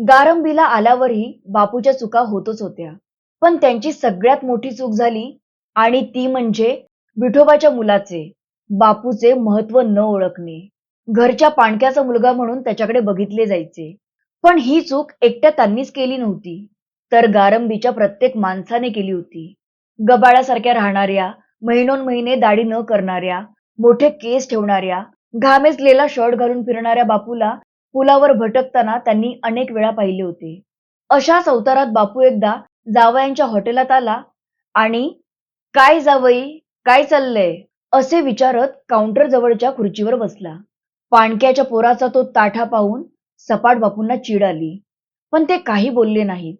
गारंबीला आल्यावरही बापूच्या चुका होतच होत्या. पण त्यांची सगळ्यात मोठी चूक झाली आणि ती म्हणजे विठोबाच्या मुलाचे बापूचे महत्त्व न ओळखणे. घरच्या पाणक्याचा मुलगा म्हणून त्याच्याकडे बघितले जायचे. पण ही चूक एकट्या त्यांनीच केली नव्हती तर गारंबीच्या प्रत्येक माणसाने केली होती. गबाळासारख्या राहणाऱ्या महिनोन महिने दाढी न करणाऱ्या मोठे केस ठेवणाऱ्या घामेजलेला शर्ट घालून फिरणाऱ्या बापूला पुलावर भटकताना त्यांनी अनेक वेळा पाहिले होते. अशाच अवतारात बापू एकदा जावयांच्या हॉटेलात आला आणि काय जावई काय चाललंय? असे विचारत काउंटर जवळच्या खुर्चीवर बसला. पाणक्याच्या पोराचा तो ताठा पाहून सपाट बापूंना चीड आली. पण ते काही बोलले नाहीत.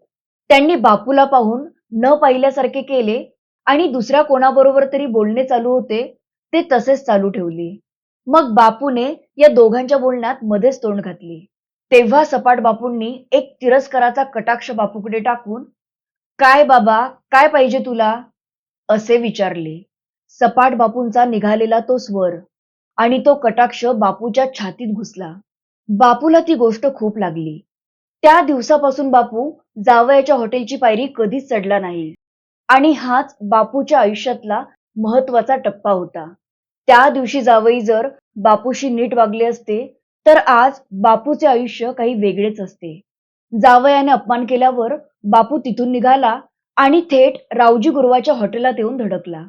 त्यांनी बापूला पाहून न पाहिल्यासारखे केले आणि दुसऱ्या कोणाबरोबर तरी बोलणे चालू होते ते तसेच चालू ठेवले. मग बापूने या दोघांच्या बोलण्यात मध्येच तोंड घातली. तेव्हा सपाट बापूंनी एक तिरस्काराचा कटाक्ष बापूकडे टाकून काय बाबा काय पाहिजे तुला? असे विचारले. सपाट बापूंचा निघालेला तो स्वर आणि तो कटाक्ष बापूच्या छातीत घुसला. बापूला ती गोष्ट खूप लागली. त्या दिवसापासून बापू जावयाच्या हॉटेलची पायरी कधीच चढला नाही आणि हाच बापूच्या आयुष्यातला महत्त्वाचा टप्पा होता. त्या दिवशी जावई जर बापूशी नीट वागले असते तर आज बापूचे आयुष्य काही वेगळेच असते. जावयाने अपमान केल्यावर बापू तिथून निघाला आणि थेट रावजी गुरुवाच्या हॉटेलात येऊन धडकला.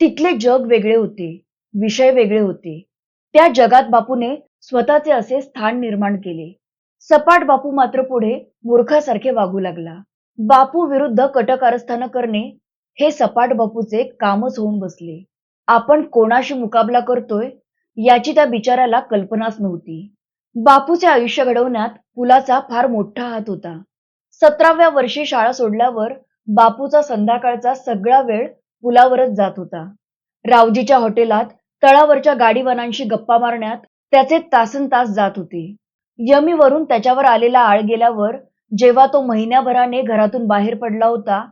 तिथले जग वेगळे होते विषय वेगळे होते. त्या जगात बापूने स्वतःचे असे स्थान निर्माण केले. सपाट बापू मात्र पुढे मूर्खासारखे वागू लागला. बापू विरुद्ध कटकारस्थानं करणे हे सपाट बापूचे कामच होऊन बसले. आपण कोणाशी मुकाबला करतोय याची त्या बिचाराला कल्पनाच नव्हती. बापूचे आयुष्य घडवण्यात पुलाचा फार मोठा हात होता. सतराव्या वर्षी शाळा सोडल्यावर बापूचा संध्याकाळचा सगळा वेळ पुलावरच जात होता. रावजीच्या हॉटेलात तळावरच्या गाडीवानांशी गप्पा मारण्यात त्याचे तासन तास जात होते. यमीवरून त्याच्यावर आलेला आळ गेल्यावर जेव्हा तो महिन्याभराने घरातून बाहेर पडला होता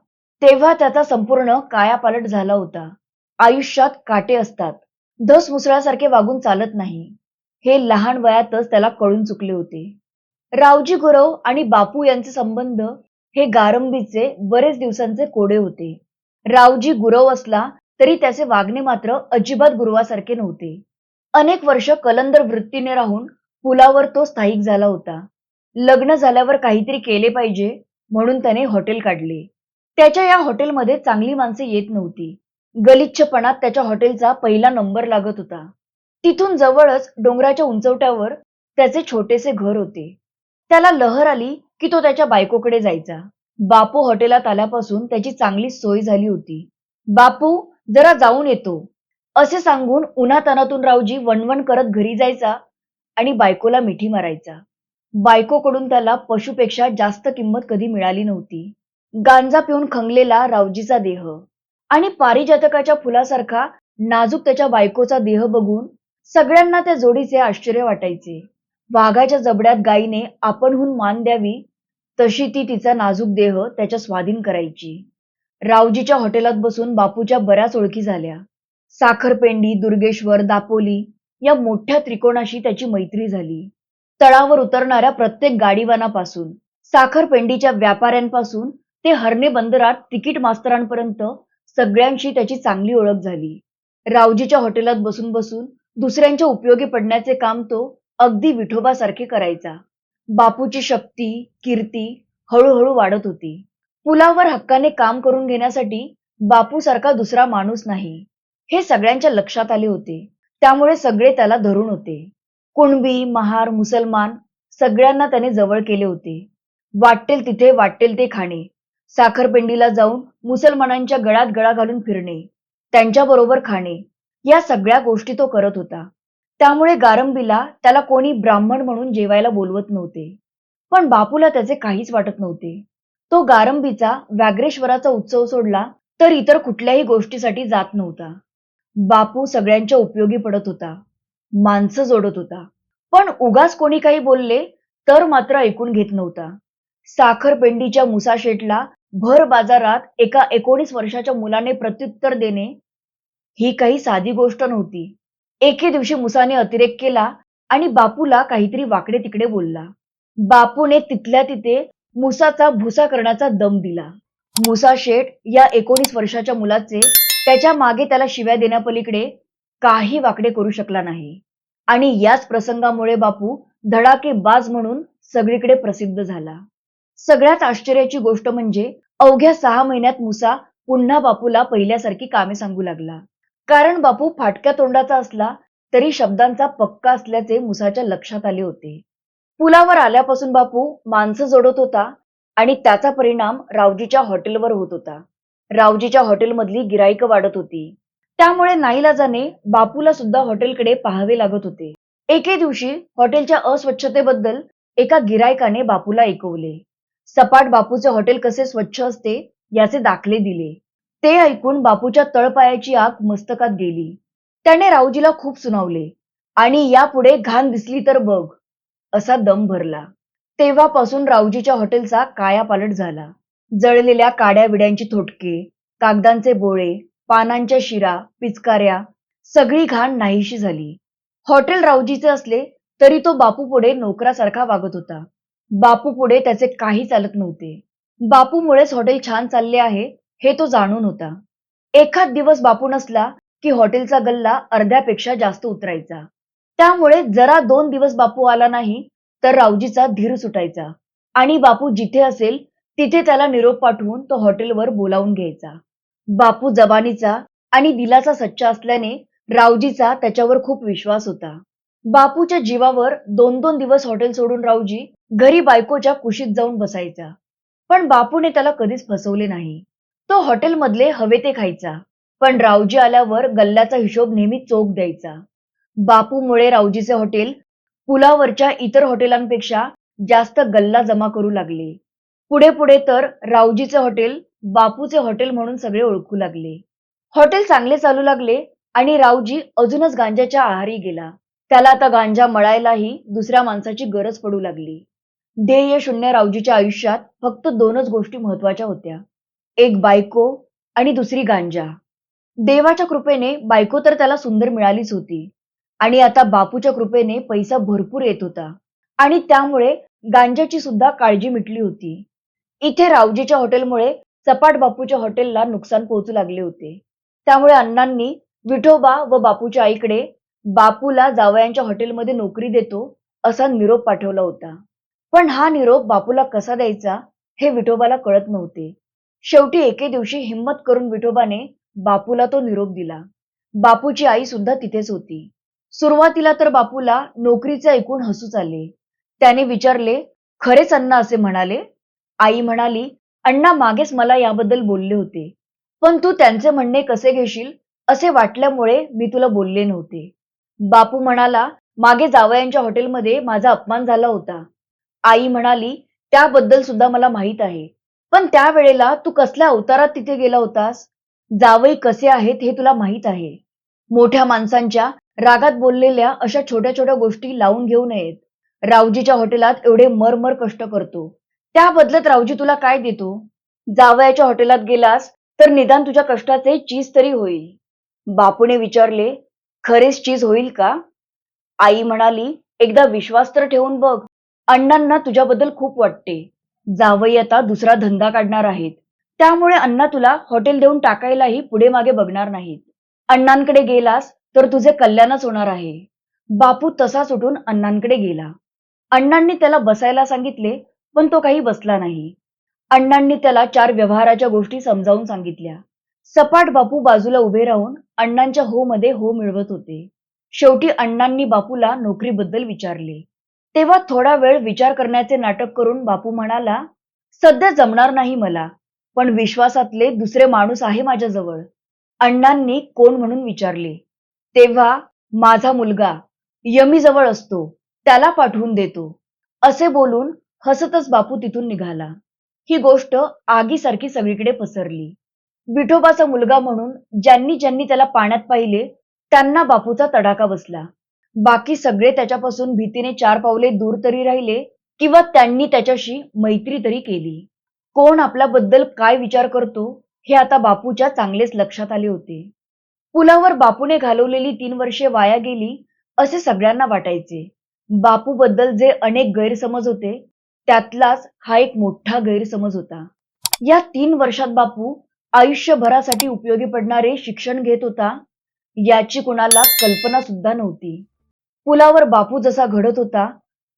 तेव्हा त्याचा संपूर्ण कायापालट झाला होता. आयुष्यात काटे असतात. धस मुसळासारखे वागून चालत नाही. हे लहान वयातच त्याला कळून चुकले होते. रावजी गुरव आणि बापू यांचे संबंध हे गारंबीचे बरेच दिवसांचे कोडे होते. रावजी गुरव असला तरी त्याचे वागणे मात्र अजिबात गुरुवासारखे नव्हते. अनेक वर्ष कलंदर वृत्तीने राहून पुलावर तो स्थायिक झाला होता. लग्न झाल्यावर काहीतरी केले पाहिजे म्हणून त्याने हॉटेल काढले. त्याच्या या हॉटेलमध्ये चांगली माणसे येत नव्हती. गलिच्छपणात त्याच्या हॉटेलचा पहिला नंबर लागत होता. तिथून जवळच डोंगराच्या उंचवट्यावर त्याचे छोटेसे घर होते. त्याला लहर आली की तो त्याच्या बायकोकडे जायचा. बापू हॉटेलात आल्यापासून त्याची चांगली सोय झाली होती. बापू जरा जाऊन येतो. असे सांगून उन्हातानातून रावजी वणवण करत घरी जायचा आणि बायकोला मिठी मारायचा. बायकोकडून त्याला पशुपेक्षा जास्त किंमत कधी मिळाली नव्हती. गांजा पिऊन खंगलेला रावजीचा देह. आणि पारिजातकाच्या फुलासारखा नाजूक त्याच्या बायकोचा देह बघून सगळ्यांना त्या जोडीचे आश्चर्य वाटायचे. वाघाच्या जबड्यात गायीने आपणहून मान द्यावी तशी ती तिचा नाजूक देह त्याच्या स्वाधीन करायची. रावजीच्या हॉटेलात बसून बापूच्या बऱ्याच ओळखी झाल्या. साखरपेंडी दुर्गेश्वर दापोली या मोठ्या त्रिकोणाशी त्याची मैत्री झाली. तळावर उतरणाऱ्या प्रत्येक गाडीवानापासून साखरपेंडीच्या व्यापाऱ्यांपासून ते हरणे बंदरात तिकीट मास्तरांपर्यंत सगळ्यांशी त्याची चांगली ओळख झाली. रावजीच्या हॉटेलात बसून बसून दुसऱ्यांच्या उपयोगी पडण्याचे काम तो अगदी विठोबासारखे करायचा. बापूची शक्ती कीर्ती हळूहळू वाढत होती. पुलावर हक्काने काम करून घेण्यासाठी बापू सारखा दुसरा माणूस नाही. हे सगळ्यांच्या लक्षात आले होते. त्यामुळे सगळे त्याला धरून होते. कुणबी महार मुसलमान सगळ्यांना त्याने जवळ केले होते. वाटेल तिथे वाटेल ते खाणे. साखरपेंडीला जाऊन मुसलमानांच्या गळ्यात गळा घालून फिरणे त्यांच्याबरोबर खाणे या सगळ्या गोष्टी तो करत होता. त्यामुळे गारंबीला त्याला कोणी ब्राह्मण म्हणून जेवायला बोलवत नव्हते. पण बापूला त्याचे काहीच वाटत नव्हते. तो गारंबीचा व्याघ्रेश्वराचा उत्सव सोडला तर इतर कुठल्याही गोष्टीसाठी जात नव्हता. बापू सगळ्यांच्या उपयोगी पडत होता. माणसं जोडत होता. पण उगाच कोणी काही बोलले तर मात्र ऐकून घेत नव्हता. साखरपेंडीच्या मुसाशेटला भर बाजारात एका एकोणीस वर्षाच्या मुलाने प्रत्युत्तर देणे ही काही साधी गोष्ट नव्हती. एके दिवशी मुसाने अतिरेक केला आणि बापूला काहीतरी वाकडे तिकडे बोलला. बापूने तिथल्या तिथे मुसाचा भुसा करण्याचा दम दिला. मुसा शेठ या एकोणीस वर्षाच्या मुलाचे त्याच्यामागे त्याला शिव्या देण्यापलीकडे काही वाकडे करू शकला नाही. आणि याच प्रसंगामुळे बापू धडाके बाज म्हणून सगळीकडे प्रसिद्ध झाला. सगळ्यात आश्चर्याची गोष्ट म्हणजे अवघ्या सहा महिन्यात मुसा पुन्हा बापूला पहिल्यासारखी कामे सांगू लागला. कारण बापू फाटक्या तोंडाचा असला तरी शब्दांचा पक्का असल्याचे मुसाच्या लक्षात आले होते. पुलावर आल्यापासून बापू माणसं जोडत होता आणि त्याचा परिणाम रावजीच्या हॉटेलवर होत होता. रावजीच्या हॉटेलमधली गिराईक वाढत होती. त्यामुळे नाईलाजाने बापूला सुद्धा हॉटेलकडे पाहावे लागत होते. एके दिवशी हॉटेलच्या अस्वच्छतेबद्दल एका गिरायकाने बापूला ऐकवले. सपाट बापूचे हॉटेल कसे स्वच्छ असते याचे दाखले दिले. ते ऐकून बापूच्या तळपायाची आग मस्तकात गेली. त्याने रावजीला खूप सुनावले. आणि यापुढे घाण दिसली तर बघ. असा दम भरला. तेव्हापासून रावजीच्या हॉटेलचा कायापालट झाला. जळलेल्या काड्या विड्यांची थोटके कागदांचे बोळे पानांच्या शिरा पिचकाऱ्या सगळी घाण नाहीशी झाली. हॉटेल रावजीचे असले तरी तो बापू पुढे नोकरासारखा वागत होता. बापू पुढे त्याचे काही चालत नव्हते. बापूमुळेच हॉटेल छान चालले आहे हे तो जाणून होता. एखाद दिवस बापू नसला की हॉटेलचा गल्ला अर्ध्यापेक्षा जास्त उतरायचा. त्यामुळे जरा दोन दिवस बापू आला नाही तर रावजीचा धीर सुटायचा. आणि बापू जिथे असेल तिथे त्याला निरोप पाठवून तो हॉटेलवर बोलावून घ्यायचा. बापू जबानीचा आणि दिलाचा सच्चा असल्याने रावजीचा त्याच्यावर खूप विश्वास होता. बापूच्या जीवावर दोन दोन दिवस हॉटेल सोडून रावजी घरी बायकोच्या कुशीत जाऊन बसायचा. पण बापूने त्याला कधीच फसवले नाही. तो हॉटेलमधले हवे ते खायचा. पण रावजी आल्यावर गल्ल्याचा हिशोब नेहमी चोख द्यायचा. बापूमुळे रावजीचे हॉटेल पुलावरच्या इतर हॉटेलांपेक्षा जास्त गल्ला जमा करू लागले. पुढे पुढे तर रावजीचे हॉटेल बापूचे हॉटेल म्हणून सगळे ओळखू लागले. हॉटेल चांगले चालू लागले आणि रावजी अजूनच गांजाच्या आहारी गेला. त्याला आता गांजा मळायलाही दुसऱ्या माणसाची गरज पडू लागली. ध्येय शून्य रावजीच्या आयुष्यात फक्त दोनच गोष्टी महत्त्वाच्या होत्या. एक बायको आणि दुसरी गांजा. देवाच्या कृपेने बायको तर त्याला सुंदर मिळालीच होती. आणि आता बापूच्या कृपेने पैसा भरपूर येत होता. आणि त्यामुळे गांजाची सुद्धा काळजी मिटली होती. इथे रावजीच्या हॉटेलमुळे चपाट बापूच्या हॉटेलला नुकसान पोहोचू लागले होते. त्यामुळे अण्णांनी विठोबा व बापूच्या आईकडे बापूला जावयांच्या हॉटेलमध्ये नोकरी देतो असा निरोप पाठवला होता. पण हा निरोप बापूला कसा द्यायचा हे विठोबाला कळत नव्हते. शेवटी एके दिवशी हिंमत करून विठोबाने बापूला तो निरोप दिला. बापूची आई सुद्धा तिथेच होती. सुरुवातीला तर बापूला नोकरीचे ऐकून हसूच आले. त्याने विचारले खरेच अण्णा असे म्हणाले? आई म्हणाली अण्णा मागेच मला याबद्दल बोलले होते. पण तू त्यांचे म्हणणे कसे घेशील असे वाटल्यामुळे मी तुला बोलले नव्हते. बापू म्हणाला मागे जावयांच्या हॉटेलमध्ये माझा अपमान झाला होता. आई म्हणाली त्याबद्दल सुद्धा मला माहीत आहे. पण त्यावेळेला तू कसल्या अवतारात तिथे गेला होतास? जावई कसे आहेत हे तुला माहीत आहे. मोठ्या माणसांच्या रागात बोललेल्या अशा छोट्या छोट्या गोष्टी लावून घेऊ नयेत. रावजीच्या हॉटेलात एवढे मरमर कष्ट करतो. त्या बदलत रावजी तुला काय देतो? जावयाच्या हॉटेलात गेलास तर निदान तुझ्या कष्टाचे चीज तरी होईल. बापूने विचारले खरेच चीज होईल का? आई म्हणाली एकदा विश्वास तर ठेवून बघ. अण्णांना तुझ्याबद्दल खूप वाटते. जावई आता दुसरा धंदा काढणार आहेत. त्यामुळे अण्णा तुला हॉटेल देऊन टाकायलाही पुढे मागे बघणार नाहीत. अण्णांकडे गेलास तर तुझे कल्याणच होणार आहे. बापू तसाच उठून अण्णांकडे गेला. अण्णांनी त्याला बसायला सांगितले पण तो काही बसला नाही. अण्णांनी त्याला चार व्यवहाराच्या गोष्टी समजावून सांगितल्या. सपाट बापू बाजूला उभे राहून अण्णांच्या हो मध्ये हो मिळवत होते. शेवटी अण्णांनी बापूला नोकरीबद्दल विचारले. तेव्हा थोडा वेळ विचार करण्याचे नाटक करून बापू म्हणाला सध्या जमणार नाही मला पण विश्वासातले दुसरे माणूस आहे माझ्याजवळ. अण्णांनी कोण म्हणून विचारले तेव्हा माझा मुलगा यमी जवळ असतो त्याला पाठवून देतो. असे बोलून हसतच बापू तिथून निघाला. ही गोष्ट आगीसारखी सगळीकडे पसरली. विठोबाचा मुलगा म्हणून ज्यांनी ज्यांनी त्याला पाण्यात पाहिले त्यांना बापूचा तडाखा बसला. बाकी सगळे त्याच्यापासून भीतीने चार पावले दूर तरी राहिले किंवा त्यांनी त्याच्याशी मैत्री तरी केली. कोण आपल्याबद्दल काय विचार करतो हे आता बापूच्या चांगलेच लक्षात आले होते. पुलावर बापूने घालवलेली तीन वर्षे वाया गेली असे सगळ्यांना वाटायचे. बापू बद्दल जे अनेक गैरसमज होते त्यातलाच हा एक मोठा गैरसमज होता. या तीन वर्षात बापू आयुष्यभरासाठी उपयोगी पडणारे शिक्षण घेत होता याची कुणाला कल्पना सुद्धा नव्हती. पुलावर बापू जसा घडत होता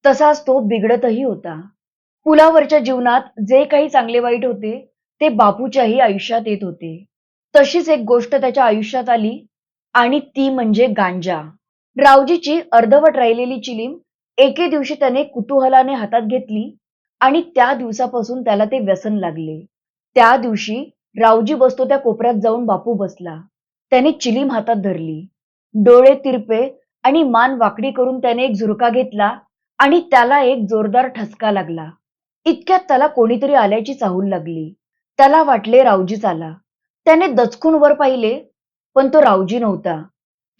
तसाच तो बिघडतही होता. पुलावरच्या जीवनात जे काही चांगले वाईट होते ते बापूच्याही आयुष्यात येत होते. तशीच एक गोष्ट त्याच्या आयुष्यात आली आणि ती म्हणजे गांजा. रावजीची अर्धवट राहिलेली चिलीम एके दिवशी त्याने कुतूहलाने हातात घेतली आणि त्या दिवसापासून त्याला ते व्यसन लागले. त्या दिवशी रावजी बसतो त्या कोपऱ्यात जाऊन बापू बसला. त्याने चिलीम हातात धरली. डोळे तिरपे आणि मान वाकडी करून त्याने एक झुरका घेतला आणि त्याला एक जोरदार ठसका लागला. इतक्यात त्याला कोणीतरी आल्याची चाहूल लागली. त्याला वाटले रावजीच आला. त्याने दचकून वर पाहिले पण तो रावजी नव्हता.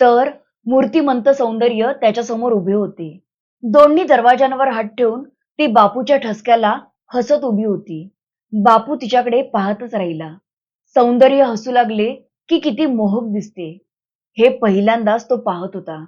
तर मूर्तिमंत सौंदर्य त्याच्यासमोर उभे होते. दोन्ही दरवाजांवर हात ठेवून ती बापूच्या ठसक्याला हसत उभी होती. बापू तिच्याकडे पाहतच राहिला. सौंदर्य हसू लागले की किती मोहक दिसते. हे पहिल्यांदाच तो पाहत होता.